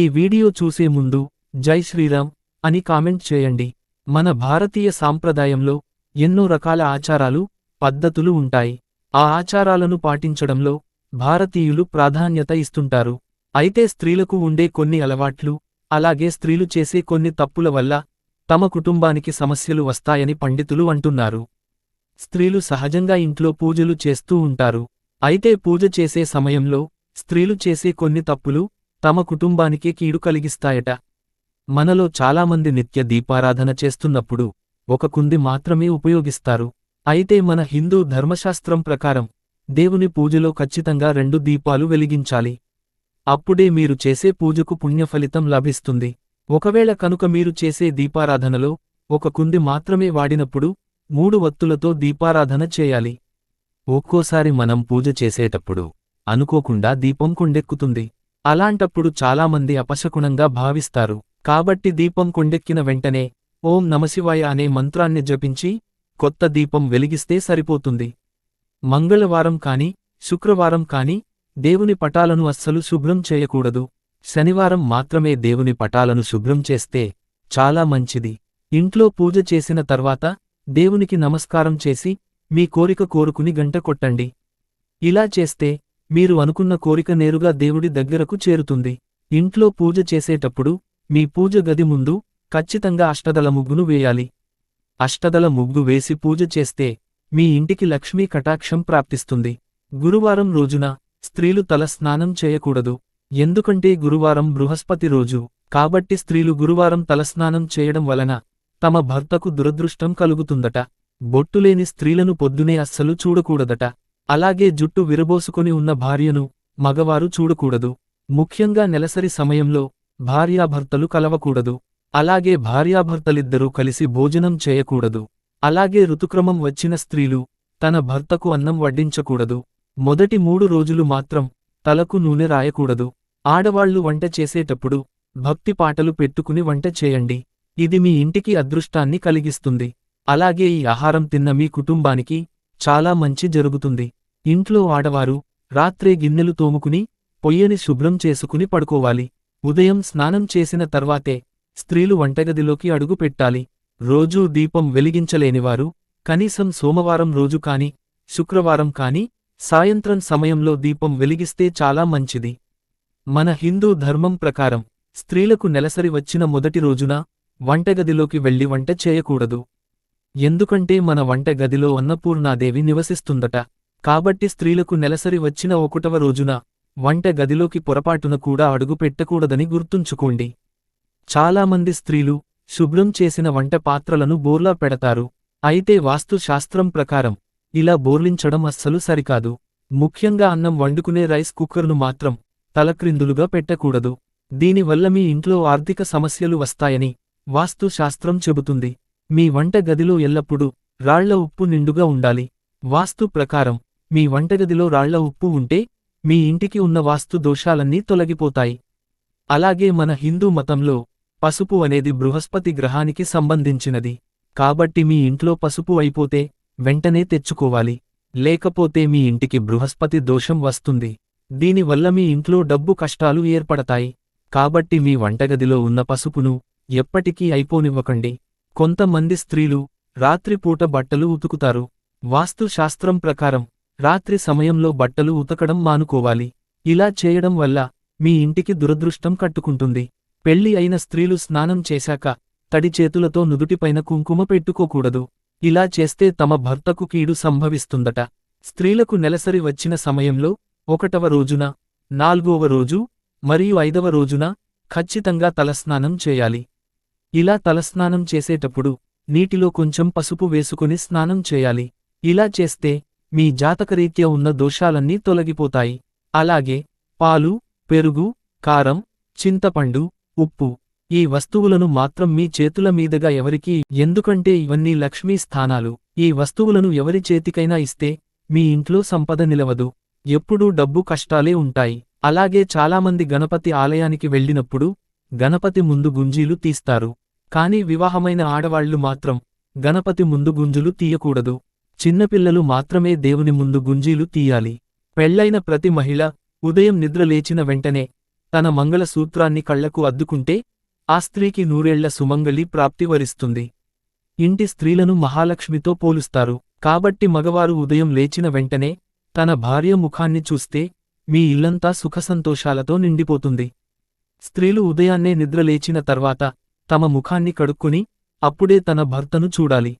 ఈ వీడియో చూసే ముందు జై శ్రీరామ్ అని కామెంట్ చేయండి. మన భారతీయ సాంప్రదాయంలో ఎన్నో రకాల ఆచారాలు పద్ధతులు ఉంటాయి. ఆ ఆచారాలను పాటించడంలో భారతీయులు ప్రాధాన్యత ఇస్తుంటారు. అయితే స్త్రీలకు ఉండే కొన్ని అలవాట్లు అలాగే స్త్రీలు చేసే కొన్ని తప్పుల వల్ల తమ కుటుంబానికి సమస్యలు వస్తాయని పండితులు అంటున్నారు. స్త్రీలు సహజంగా ఇంట్లో పూజలు చేస్తూ ఉంటారు. అయితే పూజ చేసే సమయంలో స్త్రీలు చేసే కొన్ని తప్పులు తమ కుటుంబానికే కీడు కలిగిస్తాయట. మనలో చాలామంది నిత్య దీపారాధన చేస్తున్నప్పుడు ఒక కుంది మాత్రమే ఉపయోగిస్తారు. అయితే మన హిందూ ధర్మశాస్త్రం ప్రకారం దేవుని పూజలో ఖచ్చితంగా రెండు దీపాలు వెలిగించాలి. అప్పుడే మీరు చేసే పూజకు పుణ్యఫలితం లభిస్తుంది. ఒకవేళ కనుక మీరు చేసే దీపారాధనలో ఒక కుంది మాత్రమే వాడినప్పుడు మూడు వత్తులతో దీపారాధన చేయాలి. ఒక్కోసారి మనం పూజ చేసేటప్పుడు అనుకోకుండా దీపం కొండెక్కుతుంది. అలాంటప్పుడు చాలామంది అపశకునంగా భావిస్తారు. కాబట్టి దీపం కొండెక్కిన వెంటనే ఓం నమశివాయ అనే మంత్రాన్ని జపించి కొత్త దీపం వెలిగిస్తే సరిపోతుంది. మంగళవారం కాని శుక్రవారం కాని దేవుని పటాలను అస్సలు శుభ్రం చేయకూడదు. శనివారం మాత్రమే దేవుని పటాలను శుభ్రం చేస్తే చాలా మంచిది. ఇంట్లో పూజ చేసిన తర్వాత దేవునికి నమస్కారం చేసి మీ కోరిక కోరుకుని గంట కొట్టండి. ఇలా చేస్తే మీరు అనుకున్న కోరిక నేరుగా దేవుడి దగ్గరకు చేరుతుంది. ఇంట్లో పూజ చేసేటప్పుడు మీ పూజ గది ముందు ఖచ్చితంగా అష్టదల ముగ్గును వేయాలి. అష్టదల ముగ్గు వేసి పూజ చేస్తే మీ ఇంటికి లక్ష్మీ కటాక్షం ప్రాప్తిస్తుంది. గురువారం రోజున స్త్రీలు తల స్నానం చేయకూడదు. ఎందుకంటే గురువారం బృహస్పతి రోజు కాబట్టి స్త్రీలు గురువారం తలస్నానం చేయడం వలన తమ భర్తకు దురదృష్టం కలుగుతుందట. బొట్టులేని స్త్రీలను పొద్దునే అస్సలు చూడకూడదట. అలాగే జుట్టు విరబోసుకొని ఉన్న భార్యను మగవారు చూడకూడదు. ముఖ్యంగా నెలసరి సమయంలో భార్యాభర్తలు కలవకూడదు. అలాగే భార్యాభర్తలిద్దరూ కలిసి భోజనం చేయకూడదు. అలాగే ఋతుక్రమం వచ్చిన స్త్రీలు తన భర్తకు అన్నం వడ్డించకూడదు. మొదటి మూడు రోజులు మాత్రం తలకు నూనె రాయకూడదు. ఆడవాళ్ళు వంట చేసేటప్పుడు భక్తి పాటలు పెట్టుకుని వంట చేయండి. ఇది మీ ఇంటికి అదృష్టాన్ని కలిగిస్తుంది. అలాగే ఈ ఆహారం తిన్న మీ కుటుంబానికి చాలా మంచి జరుగుతుంది. ఇంట్లో ఆడవారు రాత్రే గిన్నెలు తోముకుని పొయ్యని శుభ్రం చేసుకుని పడుకోవాలి. ఉదయం స్నానం చేసిన తర్వాతే స్త్రీలు వంటగదిలోకి అడుగు పెట్టాలి. రోజూ దీపం వెలిగించలేనివారు కనీసం సోమవారం రోజు కాని శుక్రవారం కాని సాయంత్రం సమయంలో దీపం వెలిగిస్తే చాలా మంచిది. మన హిందూ ధర్మం ప్రకారం స్త్రీలకు నెలసరి వచ్చిన మొదటి రోజున వంటగదిలోకి వెళ్ళి వంట చేయకూడదు. ఎందుకంటే మన వంట గదిలో అన్నపూర్ణాదేవి నివసిస్తుందట. కాబట్టి స్త్రీలకు నెలసరి వచ్చిన ఒకటవ రోజున వంట గదిలోకి పొరపాటున కూడా అడుగు పెట్టకూడదని గుర్తుంచుకోండి. చాలామంది స్త్రీలు శుభ్రం చేసిన వంట పాత్రలను బోర్లా పెడతారు. అయితే వాస్తుశాస్త్రం ప్రకారం ఇలా బోర్లించడం అస్సలు సరికాదు. ముఖ్యంగా అన్నం వండుకునే రైస్ కుక్కర్ను మాత్రం తలక్రిందులుగా పెట్టకూడదు. దీనివల్ల మీ ఇంట్లో ఆర్థిక సమస్యలు వస్తాయని వాస్తుశాస్త్రం చెబుతుంది. మీ వంట గదిలో ఎల్లప్పుడూ రాళ్ళ ఉప్పు నిండుగా ఉండాలి. వాస్తు ప్రకారం మీ వంటగదిలో రాళ్ళ ఉప్పు ఉంటే మీ ఇంటికి ఉన్న వాస్తు దోషాలన్నీ తొలగిపోతాయి. అలాగే మన హిందూ మతంలో పసుపు అనేది బృహస్పతి గ్రహానికి సంబంధించినది. కాబట్టి మీ ఇంట్లో పసుపు అయిపోతే వెంటనే తెచ్చుకోవాలి. లేకపోతే మీ ఇంటికి బృహస్పతి దోషం వస్తుంది. దీనివల్ల మీ ఇంట్లో డబ్బు కష్టాలు ఏర్పడతాయి. కాబట్టి మీ వంటగదిలో ఉన్న పసుపును ఎప్పటికీ అయిపోనివ్వకండి. కొంతమంది స్త్రీలు రాత్రిపూట బట్టలు ఉతుకుతారు. వాస్తుశాస్త్రం ప్రకారం రాత్రి సమయంలో బట్టలు ఉతకడం మానుకోవాలి. ఇలా చేయడం వల్ల మీ ఇంటికి దురదృష్టం కట్టుకుంటుంది. పెళ్ళి అయిన స్త్రీలు స్నానం చేశాక తడి చేతులతో నుదుటిపైన కుంకుమ పెట్టుకోకూడదు. ఇలా చేస్తే తమ భర్తకు కీడు సంభవిస్తుందట. స్త్రీలకు నెలసరి వచ్చిన సమయంలో ఒకటవ రోజున నాల్గవ రోజు మరియు ఐదవ రోజున ఖచ్చితంగా తలస్నానం చేయాలి. ఇలా తలస్నానం చేసేటప్పుడు నీటిలో కొంచెం పసుపు వేసుకుని స్నానం చేయాలి. ఇలా చేస్తే మీ జాతకరీత్యా ఉన్న దోషాలన్నీ తొలగిపోతాయి. అలాగే పాలు పెరుగు కారం చింతపండు ఉప్పు ఈ వస్తువులను మాత్రం మీ చేతుల మీదుగా ఎవరికీ ఎందుకంటే ఇవన్నీ లక్ష్మీ స్థానాలు. ఈ వస్తువులను ఎవరి చేతికైనా ఇస్తే మీ ఇంట్లో సంపద నిలవదు. ఎప్పుడూ డబ్బు కష్టాలే ఉంటాయి. అలాగే చాలామంది గణపతి ఆలయానికి వెళ్ళినప్పుడు గణపతి ముందు గుంజీలు తీస్తారు. కానీ వివాహమైన ఆడవాళ్ళు మాత్రం గణపతి ముందు గుంజులు తీయకూడదు. చిన్నపిల్లలు మాత్రమే దేవుని ముందు గుంజీలు తీయాలి. పెళ్ళైన ప్రతి మహిళ ఉదయం నిద్రలేచిన వెంటనే తన మంగళసూత్రాన్ని కళ్ళకు అద్దుకుంటే ఆ స్త్రీకి నూరేళ్ళ సుమంగళి ప్రాప్తి వరిస్తుంది. ఇంటి స్త్రీలను మహాలక్ష్మితో పోలుస్తారు. కాబట్టి మగవారు ఉదయం లేచిన వెంటనే తన భార్య ముఖాన్ని చూస్తే మీ ఇల్లంతా సుఖసంతోషాలతో నిండిపోతుంది. స్త్రీలు ఉదయాన్నే నిద్రలేచిన తర్వాత తమ ముఖాన్ని కడుక్కుని అప్పుడే తన భర్తను చూడాలి.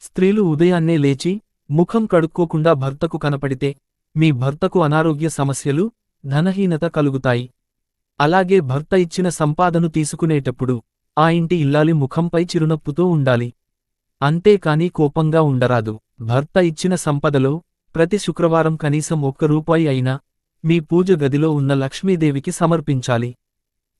స్త్రీలు ఉదయాన్నే లేచి ముఖం కడుక్కోకుండా భర్తకు కనపడితే మీ భర్తకు అనారోగ్య సమస్యలు ధనహీనత కలుగుతాయి. అలాగే భర్త ఇచ్చిన సంపాదను తీసుకునేటప్పుడు ఆ ఇంటి ఇల్లాలి ముఖంపై చిరునప్పుతో ఉండాలి. అంతేకాని కోపంగా ఉండరాదు. భర్త ఇచ్చిన సంపదలో ప్రతి శుక్రవారం కనీసం ఒక్క రూపాయి అయినా మీ పూజ గదిలో ఉన్న లక్ష్మీదేవికి సమర్పించాలి.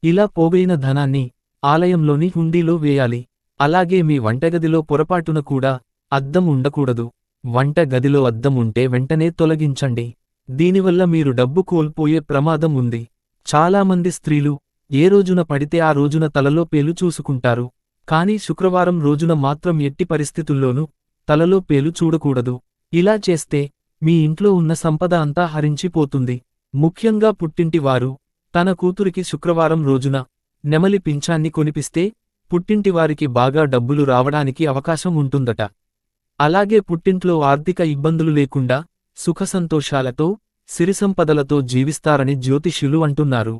ఇలా పోగైన ధనాన్ని ఆలయంలోని హుండీలో వేయాలి. అలాగే మీ వంటగదిలో పొరపాటున కూడా అద్దం ఉండకూడదు. వంట గదిలో అద్దం ఉంటే వెంటనే తొలగించండి. దీనివల్ల మీరు డబ్బు కోల్పోయే ప్రమాదం ఉంది. చాలామంది స్త్రీలు ఏ రోజున పడితే ఆ రోజున తలలో పేలు చూసుకుంటారు. కానీ శుక్రవారం రోజున మాత్రం ఎట్టి పరిస్థితుల్లోనూ తలలో పేలు చూడకూడదు. ఇలా చేస్తే మీ ఇంట్లో ఉన్న సంపద అంతా హరించిపోతుంది. ముఖ్యంగా పుట్టింటివారు తన కూతురికి శుక్రవారం రోజున నెమలి పింఛాన్ని కొనిపిస్తే పుట్టింటివారికి బాగా డబ్బులు రావడానికి అవకాశం ఉంటుందట. అలాగే పుట్టింట్లో ఆర్థిక ఇబ్బందులు లేకుండా సుఖసంతోషాలతో సిరిసంపదలతో జీవిస్తారని జ్యోతిష్యులు అంటున్నారు.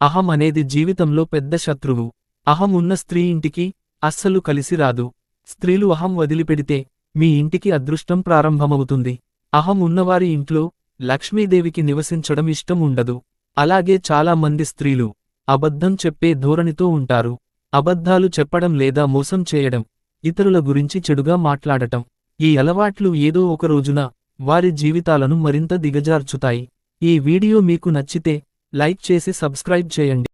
అహం అనేది జీవితంలో పెద్ద శత్రువు. అహం ఉన్న స్త్రీ ఇంటికి అస్సలు కలిసి రాదు. స్త్రీలు అహం వదిలిపెడితే మీ ఇంటికి అదృష్టం ప్రారంభమవుతుంది. అహం ఉన్నవారి ఇంట్లో లక్ష్మీదేవికి నివసించడం ఇష్టం ఉండదు. అలాగే చాలామంది స్త్రీలు అబద్ధం చెప్పే ధోరణితో ఉంటారు. అబద్ధాలు చెప్పడం లేదా మోసం చేయడం ఇతరుల గురించి చెడుగా మాట్లాడటం ఈ అలవాట్లు ఏదో ఒక రోజున వారి జీవితాలను మరింత దిగజార్చుతాయి. ఈ వీడియో మీకు నచ్చితే లైక్ చేసి సబ్స్క్రైబ్ చేయండి.